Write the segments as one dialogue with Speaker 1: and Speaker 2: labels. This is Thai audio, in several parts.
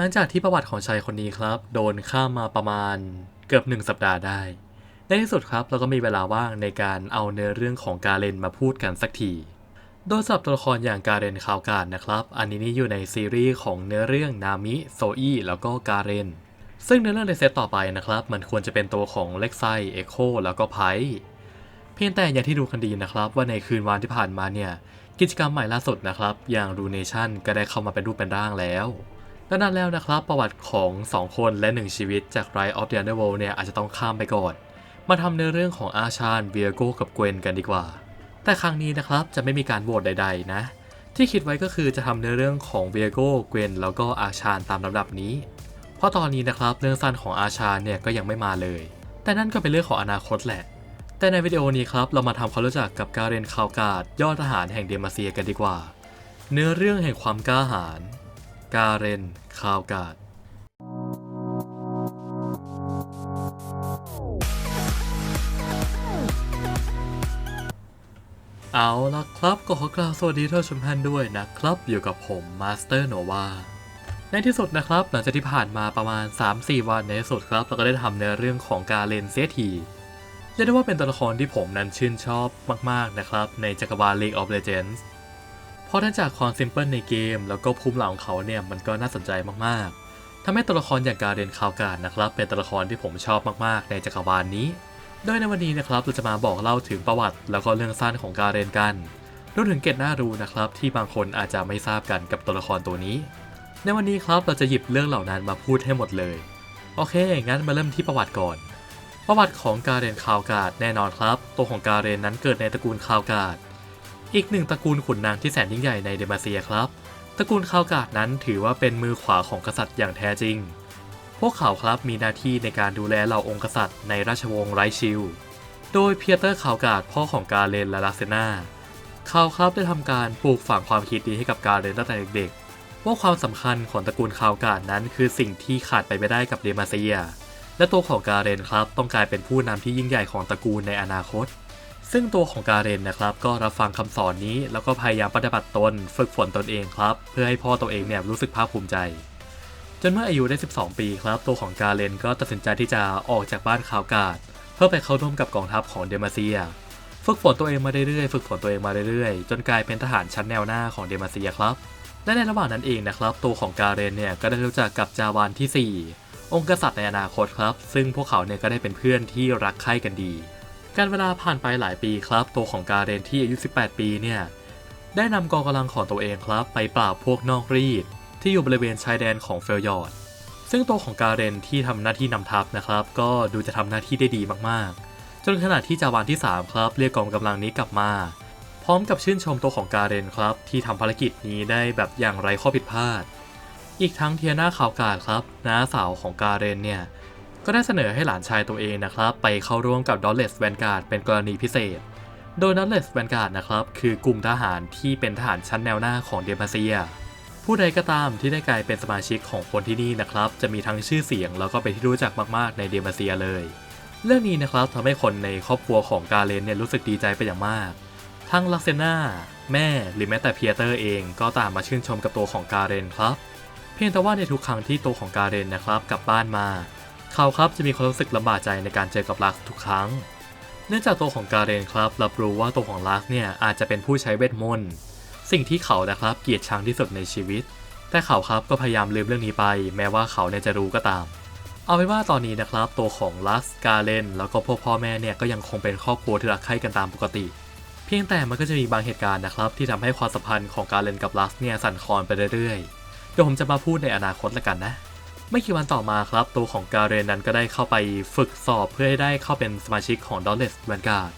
Speaker 1: หลังจากที่ประวัติของชายคนนี้ครับ โดนข้ามมาประมาณเกือบหนึ่งสัปดาห์ได้ ในที่สุดครับเราก็มีเวลาว่างในการเอาเนื้อเรื่องของกาเรนมาพูดกันสักที โดยสำหรับตัวละครอย่างกาเรนคาวการนะครับ อันนี้นี่อยู่ในซีรีส์ของเนื้อเรื่องนามิโซอี้แล้วก็กาเรนซึ่งเนื้อเรื่องในเซตต่อไปนะครับ มันควรจะเป็นตัวของเล็กไซเอ็กโคแล้วก็ไพเพียงแต่อย่างที่ดูกันดีนะครับว่าในคืนวันที่ผ่านมาเนี่ยกิจกรรมใหม่ล่าสุดนะครับ อย่างรูเนชั่นก็ได้เข้ามาเป็นรูปเป็นร่างแล้ว ดังนั้นแล้วนะครับประวัติของ 2 คนและ 1 ชีวิตจาก Rise of the Underworld เนี่ยอาจจะต้องข้ามไปก่อน มาทำเนื้อเรื่องของอาชานเวียโกกับเกวนกันดีกว่า แต่ครั้งนี้นะครับจะไม่มีการโหวตใด ๆ นะ ที่คิดไว้ก็คือจะทำเนื้อเรื่องของเวียโกเกวนแล้วก็อาชานตามลำดับนี้ เพราะตอนนี้นะครับเรื่องสั้นของอาชานเนี่ยก็ยังไม่มาเลย แต่นั่นก็เป็นเรื่องของอนาคตแหละ แต่ในวิดีโอนี้ครับเรามาทำความรู้จักกับการเรนคาวการ์ดยอดทหารแห่งเดมาเซียกันดีกว่า เนื้อเรื่องแห่งความกล้าหาญ การเรน คาวการ์ดเอาละครับก็ขอกล่าวสวัสดีท่านชมท่านด้วยนะครับ อยู่กับผมมาสเตอร์โนวาในที่สุดนะครับ หลังจากที่ผ่านมาประมาณ 3-4 วันในที่สุดครับ เราก็ได้ทำเนื้อเรื่องของการเลนเซียทีเรียกได้ว่าเป็นตัวละครที่ผมนั้นชื่นชอบมาก ๆ นะครับ ในจักรวาล League of Legends เพราะทั้งจากความซิมเพิลในเกม แล้วก็ภูมิหลังของเขาเนี่ยมันก็น่าสนใจมากๆทำให้ตัวละครอย่างการเรนคาวการนะครับ เป็นตัวละครที่ผมชอบมากๆ ในจักรวาลนี้ โดยในวันนี้นะครับเราจะมาบอกเล่าถึงประวัติ แล้วก็เรื่องสั้นของการเรนกันรวมถึงเกร็ดน่ารู้นะครับที่บางคนอาจจะไม่ทราบกันกับตัวละครตัวนี้ ในวันนี้ครับเราจะหยิบเรื่องเหล่านั้นมาพูดให้หมดเลย โอเค งั้นมาเริ่มที่ประวัติก่อน ประวัติของการเรนคาวการ์ดแน่นอนครับ ตัวของการเรนนั้นเกิดในตระกูลคาวการ์ด อีกหนึ่งตระกูลขุนนางที่แสนยิ่งใหญ่ในเดมาเซียครับ ตระกูลคาวกาดนั้นถือว่าเป็นมือขวาของกษัตริย์อย่างแท้จริง พวกเขาครับมีหน้าที่ในการดูแลเหล่าองค์กษัตริย์ในราชวงศ์ไรชิล โดยเพียเตอร์คาวกาดพ่อของกาเรนและลักเซนาเขาครับได้ทำการปลูกฝังความคิดดีให้กับกาเรนตั้งแต่เด็กๆ ว่าความสำคัญของตระกูลคาวกาดนั้นคือสิ่งที่ขาดไปไม่ได้กับเดมาเซีย และตัวของกาเรนครับต้องกลายเป็นผู้นำที่ยิ่งใหญ่ของตระกูลในอนาคต ซึ่งตัวของการเรนนะครับก็รับฟังคำสอนนี้แล้วก็พยายามปฏิบัติตนฝึกฝนตนเองครับ เพื่อให้พ่อตัวเองเนี่ยรู้สึกภาคภูมิใจ จนเมื่ออายุได้ 12 ปีครับ ตัวของกาเรนก็ตัดสินใจที่จะออกจากบ้านคาวการ์ดเพื่อไปเข้าร่วมกับกองทัพของเดมาเซีย ฝึกฝนตัวเองมาเรื่อยๆฝึกฝนตัวเองมาเรื่อยๆ จนกลายเป็นทหารชั้นแนวหน้าของเดมาเซียครับ และในระหว่างนั้นเองนะครับ ตัวของกาเรนเนี่ยก็ได้รู้จักกับจาวานที่ 4 องค์กษัตริย์ในอนาคตครับ ซึ่งพวกเขาเนี่ยก็ได้เป็นเพื่อนที่รักใคร่กันดี การเวลาผ่านไปหลายปีครับ ตัวของการเรนที่อายุ 18 ปีเนี่ย ได้นำกองกำลังของตัวเองครับ ไปปราบพวกนอกรีด ที่อยู่บริเวณชายแดนของเฟลยอร์ดซึ่งตัวของการเรนที่ทำหน้าที่นำทัพนะครับ ก็ดูจะทำหน้าที่ได้ดีมากๆ จนขณะที่จาวานที่ 3 ครับ เรียกกองกำลังนี้กลับมา พร้อมกับชื่นชมตัวของการเรนครับ ที่ทำภารกิจนี้ได้แบบอย่างไร้ข้อผิดพลาด อีกทั้งเทียนาข่าวการครับน้าสาวของการเรนเนี่ย ก็ได้เสนอให้หลานชายตัวเองนะครับ ไปเข้าร่วมกับดอลเลสแวนการ์ดเป็นกรณีพิเศษ โดยดอลเลสแวนการ์ดนะครับ คือกลุ่มทหารที่เป็นทหารชั้นแนวหน้าของเดมาเซีย ผู้ใดก็ตามที่ได้กลายเป็นสมาชิกของคนที่นี่นะครับ จะมีทั้งชื่อเสียงแล้วก็เป็นที่รู้จักมากๆในเดมาเซียเลย เรื่องนี้นะครับทำให้คนในครอบครัวของกาเลนเนี่ยรู้สึกดีใจเป็นอย่างมาก ทั้งลักเซนาแม่หรือแม้แต่เพียเตอร์เองก็ตางมาชื่นชมกับตัวของกาเรนครับ เพียงแต่ว่าในทุกครั้งที่ตัวของกาเรนนะครับกลับบ้านมา เขาครับจะมีความรู้สึกลำบากใจในการเจอกับลักทุกครั้ง เนื่องจากตัวของกาเรนครับรับรู้ว่าตัวของลักเนี่ยอาจจะเป็นผู้ใช้เวทมนต์สิ่งที่เขานะครับเกลียดชังที่สุดในชีวิต แต่เขาครับก็พยายามลืมเรื่องนี้ไป แม้ว่าเขาเนี่ยจะรู้ก็ตาม เอาเป็นว่าตอนนี้นะครับ ตัวของลัสกาเลนแล้วก็พ่อพ่อแม่เนี่ยก็ยังคงเป็นครอบครัวที่รักใคร่กันตามปกติ เพียงแต่มันก็จะมีบางเหตุการณ์นะครับ ที่ทำให้ความสัมพันธ์ของกาเลนกับลัสเนี่ยสั่นคลอนไปเรื่อยๆเดี๋ยวผมจะมาพูดในอนาคตละกันนะ ไม่กี่วันต่อมาครับ ตัวของกาเรนนั้นก็ได้เข้าไปฝึกสอบเพื่อให้ได้เข้าเป็นสมาชิกของดอลเลสแวนการ์ด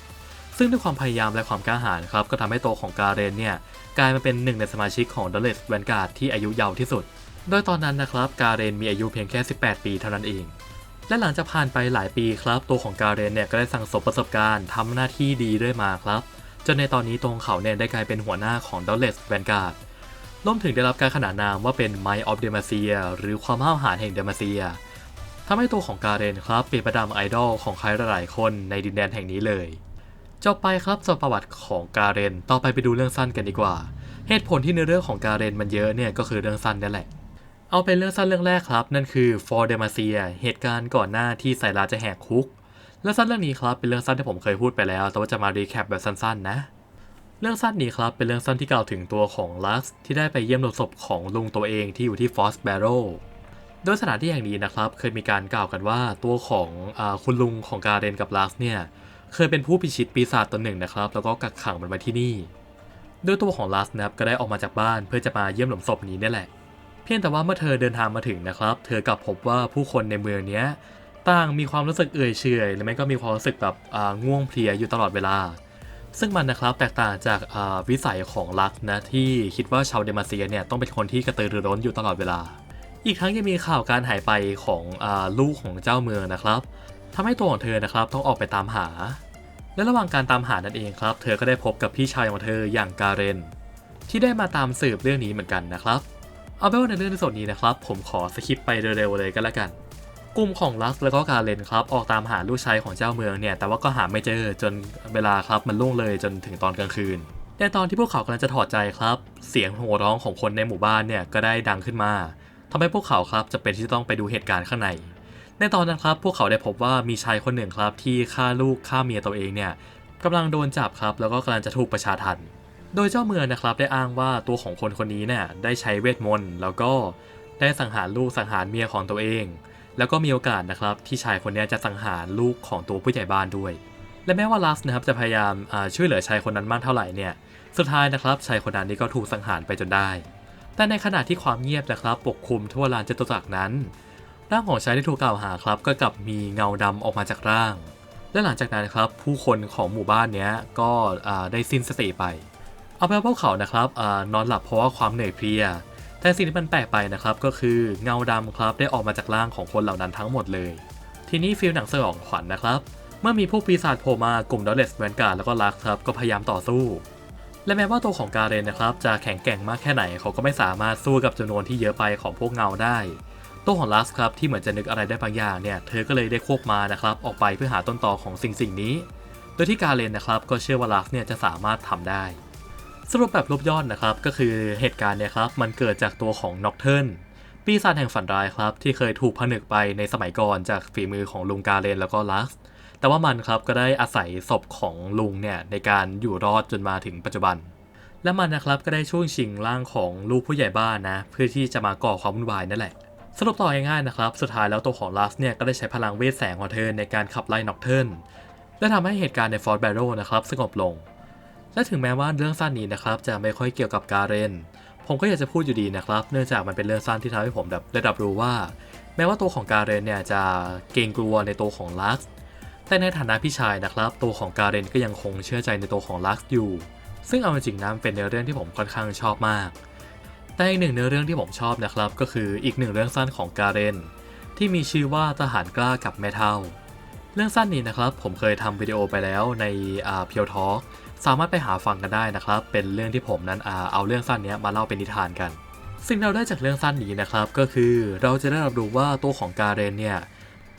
Speaker 1: ซึ่งด้วยความพยายามและความกล้าหาญครับ ก็ทำให้ตัวของกาเรนเนี่ยกลายมาเป็นหนึ่งในสมาชิกของดอลเลสแวนการ์ดที่อายุเยาว์ที่สุด โดยตอนนั้นนะครับกาเรนมีอายุเพียงแค่ 18 ปีเท่านั้นเอง และหลังจากผ่านไปหลายปีครับ ตัวของกาเรนเนี่ยก็ได้สั่งสมประสบการณ์ทำหน้าที่ดีด้วยมาครับ จนในตอนนี้ตัวของเขาเนี่ยได้กลายเป็นหัวหน้าของดอลเลสแวนการ์ด รวมถึงได้รับการขนานนามว่าเป็น Might of Demacia หรือความห้าวหาญแห่งเดมาเซียทำให้ตัวของกาเรนครับเปลี่ยนประดามไอดอลของใครหลายๆคนในดินแดนแห่งนี้เลยจบไปครับสำหรับประวัติของกาเรนต่อไปไปดูเรื่องสั้นกันดีกว่า เหตุผลที่ในเรื่องของกาเรนมันเยอะเนี่ยก็คือเรื่องสั้นนั่นแหละ เอาเป็นเรื่องสั้นเรื่องแรกครับ นั่นคือ For d e m a c i a เหตุการณ์ก่อนหน้าที่ไซรัสจะแหกคุก เรื่องสั้นเรื่องนี้ครับเป็นเรื่องสั้นที่ผมเคยพูดไปแล้ว แต่ว่าจะมารีแคปแบบสั้นๆนะ เรื่องสั้นนี้ครับเป็นเรื่องสั้นที่กล่าวถึงตัวของลักซ์ที่ได้ไปเยี่ยมโรงศพของลุงตัวเองที่อยู่ที่ฟอสแบโรโดยสถานที่แห่งนี้นะครับ เคยมีการกล่าวกันว่าตัวของอคุณลุงของการเรนกับลักซ์เนี่ยเคยเป็นผู้พิชิตปีศาจตนหนึ่งนะครับ แล้วก็กักขังมันไว้ที่นี่โดยตัวของลัสนะครับก็ได้ออกมาจากบ้านเพื่อจะมาเยี่ยมหลุมศพนี้นี่แหละ เพียงแต่ว่าเมื่อเธอเดินทางมาถึงนะครับ เธอกลับพบว่าผู้คนในเมืองนี้ต่างมีความรู้สึกเอื่อยเฉยหรือไม่ก็มีความรู้สึกแบบง่วงเพลียอยู่ตลอดเวลา ซึ่งมันนะครับแตกต่างจากวิสัยของลักนะที่คิดว่าชาวเดมาเซียเนี่ยต้องเป็นคนที่กระตือรือร้นอยู่ตลอดเวลา อีกทั้งยังมีข่าวการหายไปของอลูกของเจ้าเมืองนะครับทำให้ตัวของเธอนะครับต้องออกไปตามหา และระหว่างการตามหานั่นเองครับ เธอก็ได้พบกับพี่ชายของเธออย่างการเรน ที่ได้มาตามสืบเรื่องนี้เหมือนกันนะครับ เอาเป็นว่าในเรื่องในส่วนนี้นะครับ ผมขอสคิปไปเร็วๆเลยก็แล้วกัน ลุ่มของลักแล้วก็การเรนครับออกตามหาลูกชายของเจ้าเมืองเนี่ยแต่ว่าก็หาไม่เจอจนเวลาครับมันล่วงเลยจนถึงตอนกลางคืนแต่ตอนที่พวกเขากำลังจะถอดใจครับ เสียงโห่ร้องของคนในหมู่บ้านเนี่ยก็ได้ดังขึ้นมาทำให้พวกเขาครับจะเป็นที่ต้องไปดูเหตุการณ์ข้างใน ในตอนนั้นครับพวกเขาได้พบว่ามีชายคนหนึ่งครับที่ฆ่าลูกฆ่าเมียตัวเองเนี่ยกำลังโดนจับครับแล้วก็กำลังจะถูกประชาทันโดยเจ้าเมืองนะครับได้อ้างว่าตัวของคนคนนี้เนี่ยได้ใช้เวทมนต์แล้วก็ได้สังหารลูกสังหารเมียของตัวเอง แล้วก็มีโอกาสนะครับที่ชายคนนี้จะสังหารลูกของตัวผู้ใหญ่บ้านด้วย และแม้ว่าลัสนะครับจะพยายามช่วยเหลือชายคนนั้นมากเท่าไหร่เนี่ยสุดท้ายนะครับชายคนนั้นนี่ก็ถูกสังหารไปจนได้ แต่ในขณะที่ความเงียบนะครับปกคลุมทั่วลานจตุจักรนั้น ร่างของชายที่ถูกกล่าวหาครับก็กลับมีเงาดำออกมาจากร่าง และหลังจากนั้นครับผู้คนของหมู่บ้านเนี้ยก็ได้สิ้นสติไป เอาเป็นว่าพวกเขานะครับอนอนหลับเพราะว่าความเหนื่อยเพลีย แต่สิ่งที่มันแปลกไปนะครับก็คือเงาดำครับได้ออกมาจากร่างของคนเหล่านั้นทั้งหมดเลย ทีนี้ฟิลหนังสยองขวัญนะครับเมื่อมีพวกปีศาจโผล่มากลุ่มดอลเลสแวนการ์ดแล้วก็ลักครับก็พยายามต่อสู้ และแม้ว่าตัวของการเรนนะครับจะแข็งแกร่งมากแค่ไหนเขาก็ไม่สามารถสู้กับจำนวนที่เยอะไปของพวกเงาได้ ตัวของลัสครับที่เหมือนจะนึกอะไรได้บางอย่างเนี่ยเธอก็เลยได้ควบมานะครับออกไปเพื่อหาต้นตอของสิ่งสิ่งนี้ โดยที่การเลนนะครับก็เชื่อว่าลัสเนี่ยจะสามารถทำได้ สรุปแบบรวบยอดนะครับ ก็คือเหตุการณ์เนี่ยครับ มันเกิดจากตัวของน็อกเทิร์นปีศาจแห่งฝันร้ายครับ ที่เคยถูกผนึกไปในสมัยก่อนจากฝีมือของลุงกาเลนแล้วก็ลัส แต่ว่ามันครับก็ได้อาศัยศพของลุงเนี่ยในการอยู่รอดจนมาถึงปัจจุบัน และมันนะครับก็ได้ช่วงชิงร่างของลูกผู้ใหญ่บ้านนะ เพื่อที่จะมาก่อความวุ่นวายนั่นแหละสรุปต่อง่ายๆนะครับ สุดท้ายแล้วตัวของลัสเนี่ยก็ได้ใช้พลังเวทแสงของเธอในการขับไล่น็อกเทิร์นและทำให้เหตุการณ์ในฟอร์ดแบโรนะครับสงบลง และถึงแม้ว่าเรื่องสั้นนี้นะครับจะไม่ค่อยเกี่ยวกับการเรน ผมก็อยากจะพูดอยู่ดีนะครับ เนื่องจากมันเป็นเรื่องสั้นที่ทำให้ผมแบบได้รับรู้ว่า แม้ว่าตัวของการเรนเนี่ยจะเกรงกลัวในตัวของลักซ์แต่ในฐานะพี่ชายนะครับ ตัวของการเรนก็ยังคงเชื่อใจในตัวของลักซ์อยู่ ซึ่งเอาจริงๆนะเป็นเนื้อเรื่องที่ผมค่อนข้างชอบมาก แต่อีกหนึ่งเนื้อเรื่องที่ผมชอบนะครับ ก็คืออีกหนึ่งเรื่องสั้นของการเรนที่มีชื่อว่าทหารกล้ากับแม่เท่า เรื่องสั้นนี้นะครับผมเคยทำวิดีโอไปแล้วในเพียวทอ สามารถไปหาฟังกันได้นะครับ เป็นเรื่องที่ผมนั้นเอาเรื่องสั้นนี้มาเล่าเป็นนิทานกัน สิ่งเราได้จากเรื่องสั้นนี้นะครับ ก็คือเราจะได้รับรู้ว่าตัวของการเรนเนี่ย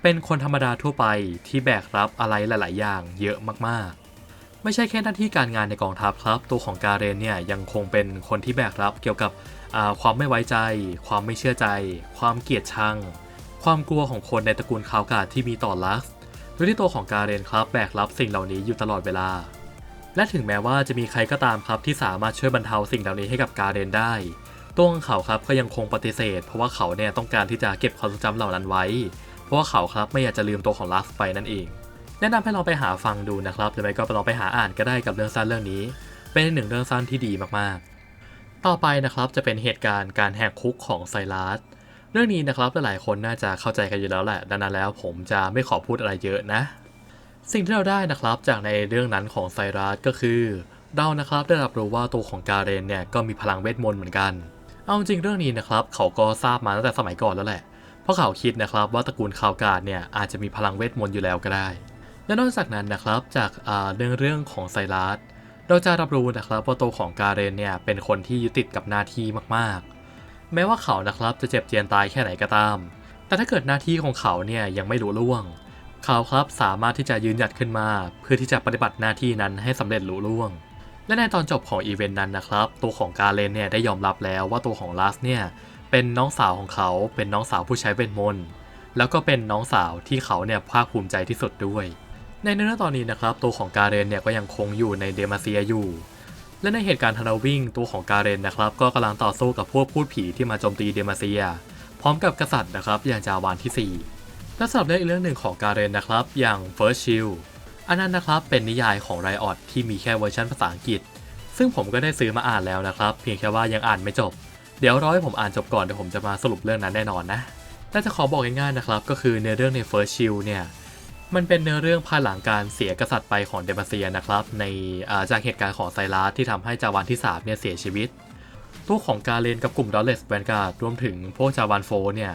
Speaker 1: เป็นคนธรรมดาทั่วไปที่แบกรับอะไรหลาย ๆ อย่างเยอะมากๆ ไม่ใช่แค่หน้าที่การงานในกองทัพครับ ตัวของการเรนเนี่ยยังคงเป็นคนที่แบกรับเกี่ยวกับความไม่ไว้ใจ ความไม่เชื่อใจ ความเกลียดชัง ความกลัวของคนในตระกูลคาวกาดที่มีต่อลักซ์โดยที่ตัวของการเรนครับแบกรับสิ่งเหล่านี้อยู่ตลอดเวลา และถึงแม้ว่าจะมีใครก็ตามครับที่สามารถช่วยบรรเทาสิ่งเหล่านี้ให้กับการเรนได้ ตัวของเขาครับก็ยังคงปฏิเสธ เพราะว่าเขาเนี่ยต้องการที่จะเก็บความทรงจำเหล่านั้นไว้ เพราะว่าเขาครับไม่อยากจะลืมตัวของลักซ์ไปนั่นเอง แนะนำให้ลองไปหาฟังดูนะครับหรือไม่ก็ไปลองไปหาอ่านก็ได้กับเรื่องสั้นเรื่องนี้ เป็นหนึ่งเรื่องสั้นที่ดีมากๆ ต่อไปนะครับจะเป็นเหตุการณ์การแหกคุกของไซรัสเรื่องนี้นะครับหลายๆคนน่าจะเข้าใจกันอยู่แล้วแหละดังนั้นแล้วผมจะไม่ขอพูดอะไรเยอะนะ สิ่งที่เราได้นะครับจากในเรื่องนั้นของไซรัสก็คือ เรานะครับได้รับรู้ว่าตัวของกาเรนเนี่ยก็มีพลังเวทมนต์เหมือนกัน เอาจริงเรื่องนี้นะครับเขาก็ทราบมาตั้งแต่สมัยก่อนแล้วแหละ เพราะเขาคิดนะครับว่าตระกูลคาวการ์ดเนี่ยอาจจะมีพลังเวทมนต์อยู่แล้วก็ได้ และนอกจากนั้นนะครับจากอ่าเรื่องเรื่องของไซรัสเราจะรับรู้นะครับว่าตัวของกาเรนเนี่ยเป็นคนที่ยึดติดกับหน้าที่มากๆ แม้ว่าเขานะครับจะเจ็บเจียนตายแค่ไหนก็ตาม แต่ถ้าเกิดหน้าที่ของเขาเนี่ยยังไม่รู้ล่วง เขาครับสามารถที่จะยืนหยัดขึ้นมา เพื่อที่จะปฏิบัติหน้าที่นั้นให้สำเร็จลุล่วง และในตอนจบของอีเวนต์นั้นนะครับ ตัวของกาเลนเนี่ยได้ยอมรับแล้วว่าตัวของลัสเนี่ยเป็นน้องสาวของเขา เป็นน้องสาวผู้ใช้เวทมนต์แล้วก็เป็นน้องสาวที่เขาเนี่ยภาคภูมิใจที่สุดด้วย ในเนื้อตอนนี้นะครับตัวของกาเรนเนี่ยก็ยังคงอยู่ในเดมาเซียอยู่ และในเหตุการณ์ทาราวิ่งตัวของกาเรนนะครับก็กำลังต่อสู้กับพวกพูดผีที่มาโจมตีเดมาเซีย พร้อมกับกษัตริย์นะครับอย่างจาวานที่ 4 และสำหรับเรื่องอีกเรื่องหนึ่งของการเรนนะครับ อย่าง First Shield อันนั้นนะครับเป็นนิยายของไรออดที่มีแค่เวอร์ชันภาษาอังกฤษ ซึ่งผมก็ได้ซื้อมาอ่านแล้วนะครับ เพียงแค่ว่ายังอ่านไม่จบ เดี๋ยวรอให้ผมอ่านจบก่อนเดี๋ยวผมจะมาสรุปเรื่องนั้นแน่นอนนะแต่จะขอบอกง่ายๆนะครับ ก็คือเนื้อเรื่องใน First Shield เนี่ยมันเป็นเนื้อเรื่องภายหลังการเสียกษัตริย์ไปของเดมาเซียนะครับ ในาจากเหตุการณ์ของไซรัสที่ทำให้จาวันที่3เนี่ยเสียชีวิต ตัวของกาเลนกับกลุ่มดอลเลสแวนการ์ดรวมถึงพวกจาวันโฟเนี่ย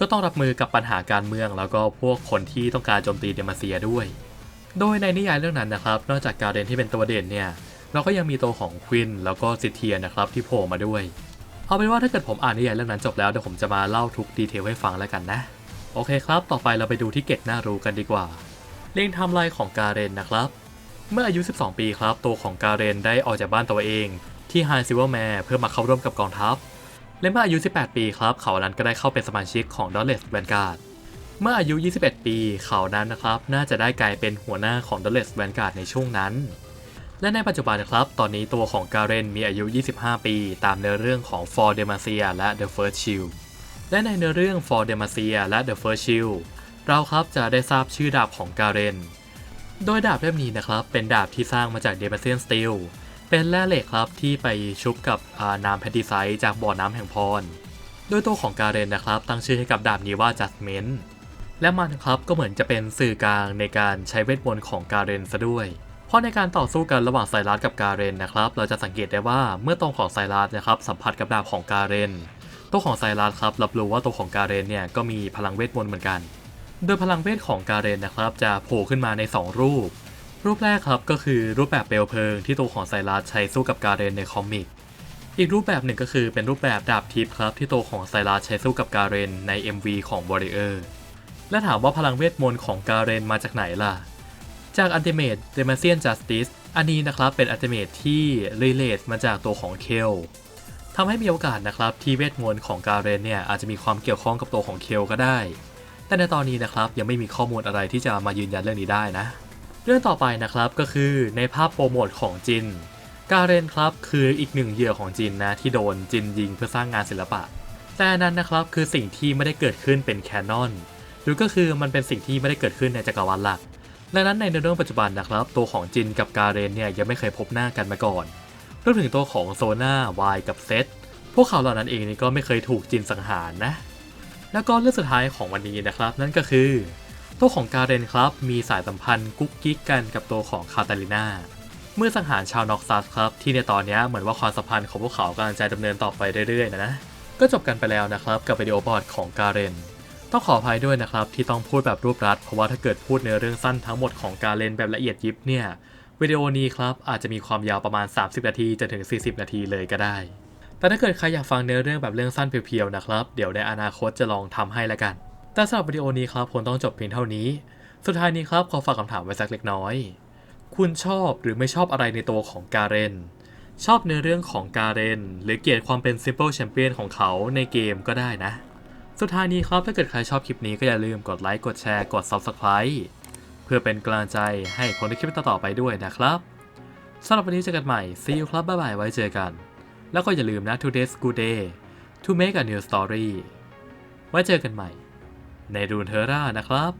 Speaker 1: ก็ต้องรับมือกับปัญหาการเมือง แล้วก็พวกคนที่ต้องการโจมตีเดมาเซียด้วย โดยในนิยายเรื่องนั้นนะครับ นอกจากการเรนที่เป็นตัวเด่นเนี่ยเราก็ยังมีตัวของควินแล้วก็ซิเทียนะครับที่โผล่มาด้วย เอาเป็นว่าถ้าเกิดผมอ่านนิยายเรื่องนั้นจบแล้วเดี๋ยวผมจะมาเล่าทุกดีเทลให้ฟังแล้วกันนะโอเคครับ ต่อไปเราไปดูที่เกตหน่ารู้กันดีกว่า เรียงไทำลายของการเรนนะครับ เมื่ออายุ 12 ปีครับ ตัวของการเรนได้ออกจากบ้านตัวเอง ที่ไฮซิเวอร์แมร์เพื่อมาเข้าร่วมกับกองทัพ และเมื่ออายุ 18 ปีครับ เขานั้นก็ได้เข้าเป็นสมาชิกของดอลเลสแวนการ์ดเมื่ออายุ 21 ปี เขานั้นนะครับ น่าจะได้กลายเป็นหัวหน้าของดอลเลสแวนการ์ดในช่วงนั้น และในปัจจุบันนะครับ ตอนนี้ตัวของการเรนมีอายุ 25 ปี ตามเนื้อเรื่องของ For Demacia และ The First Shield และในเนื้อเรื่อง For Demacia และ The First Shield เราครับจะได้ทราบชื่อดาบของการเรน โดยดาบเล่มนี้นะครับ เป็นดาบที่สร้างมาจาก Demacian Steel เป็นแร่เหล็กครับที่ไปชุบกับน้ำแพนดิไซต์จากบ่อน้ำแห่งพรโดยตัวของการเรนนะครับ ตั้งชื่อให้กับดาบนี้ว่า Judgment และมันครับก็เหมือนจะเป็นสื่อกลางในการใช้เวทมนต์ของการเรนซะด้วย เพราะในการต่อสู้กันระหว่างไซรัสกับการเรนนะครับ เราจะสังเกตได้ว่าเมื่อตรงของไซรัสนะครับสัมผัสกับดาบของการเรนตัวของไซรัสครับรับรู้ว่าตัวของการเรนเนี่ยก็มีพลังเวทมนต์เหมือนกัน โดยพลังเวทของการเรนนะครับ จะโผล่ขึ้นมาใน 2 รูป รูปแรกครับก็คือรูปแบบเปลวเพลิงที่ตัวของไซรัสใช้สู้กับการเรนในคอมิก อีกรูปแบบหนึ่งก็คือเป็นรูปแบบดาบทิพย์ครับที่ตัวของไซรัสใช้สู้กับการเรนใน MV ของ Warrior และถามว่าพลังเวทมนต์ของการเรนมาจากไหนล่ะ จาก Ultimate Demacian Justice อันนี้นะครับเป็น Ultimate ที่ relate มาจากตัวของเคลทำให้มีโอกาสนะครับที่เวทมนต์ของการเรนเนี่ยอาจจะมีความเกี่ยวข้องกับตัวของเคลก็ได้ แต่ในตอนนี้นะครับยังไม่มีข้อมูลอะไรที่จะมายืนยันเรื่องนี้ได้นะ เรื่องต่อไปนะครับก็คือในภาพโปรโมทของจิน กาเรนครับคืออีกหนึ่งเหยื่อของจินนะที่โดนจินยิงเพื่อสร้างงานศิลปะ แต่นั้นนะครับคือสิ่งที่ไม่ได้เกิดขึ้นเป็นแคนนอนหรือก็คือมันเป็นสิ่งที่ไม่ได้เกิดขึ้นในจักรวาลหลักดังนั้นในเรื่องปัจจุบันนะครับ ตัวของจินกับกาเรนเนี่ยยังไม่เคยพบหน้ากันมาก่อนรวมถึงตัวของโซนาวายกับเซตพวกเขาเหล่านั้นเองนี่ก็ไม่เคยถูกจินสังหารนะ แล้วก็เรื่องสุดท้ายของวันนี้นะครับ นั่นก็คือ ตัวของการเรนครับมีสายสัมพันธ์กุ๊กกิ๊กกันกับตัวของคาตาลิน่าเมื่อสังหารชาวน็อกซัสครับ ที่ในตอนนี้เหมือนว่าความสัมพันธ์ของพวกเขากำลังจะดำเนินต่อไปเรื่อยๆนะนะก็จบกันไปแล้วนะครับกับวิดีโอบอร์ดของการเรนต้องขออภัยด้วยนะครับที่ต้องพูดแบบรวบรัด เพราะว่าถ้าเกิดพูดเนื้อเรื่องสั้นทั้งหมดของการเรนแบบละเอียดยิบเนี่ยวิดีโอนี้ครับอาจจะมีความยาวประมาณ 30 นาทีจนถึง 40 นาทีเลยก็ได้ แต่ถ้าเกิดใครอยากฟังเนื้อเรื่องแบบเรื่องสั้นเพียวๆนะครับ เดี๋ยวในอนาคตจะลองทำให้ละกัน แต่สำหรับวิดีโอนี้ครับคงต้องจบเพียงเท่านี้ สุดท้ายนี้ครับขอฝากคำถามไว้สักเล็กน้อย คุณชอบหรือไม่ชอบอะไรในตัวของการเรน ชอบเนื้อเรื่องของการเรน หรือเกลียดความเป็น Simple Champion ของเขาในเกมก็ได้นะ สุดท้ายนี้ครับถ้าเกิดใครชอบคลิปนี้ก็อย่าลืมกดไลค์กดแชร์กด Subscribe เพื่อเป็นกำลังใจให้คนในคลิปต่อๆไปด้วยนะครับสำหรับวันนี้เจอกันใหม่ See you ครับบ๊ายบายไว้เจอกัน แล้วก็อย่าลืมนะ Today's good day to make a new story ไว้เจอกันใหม่ ในดูนเทอร่านะครับ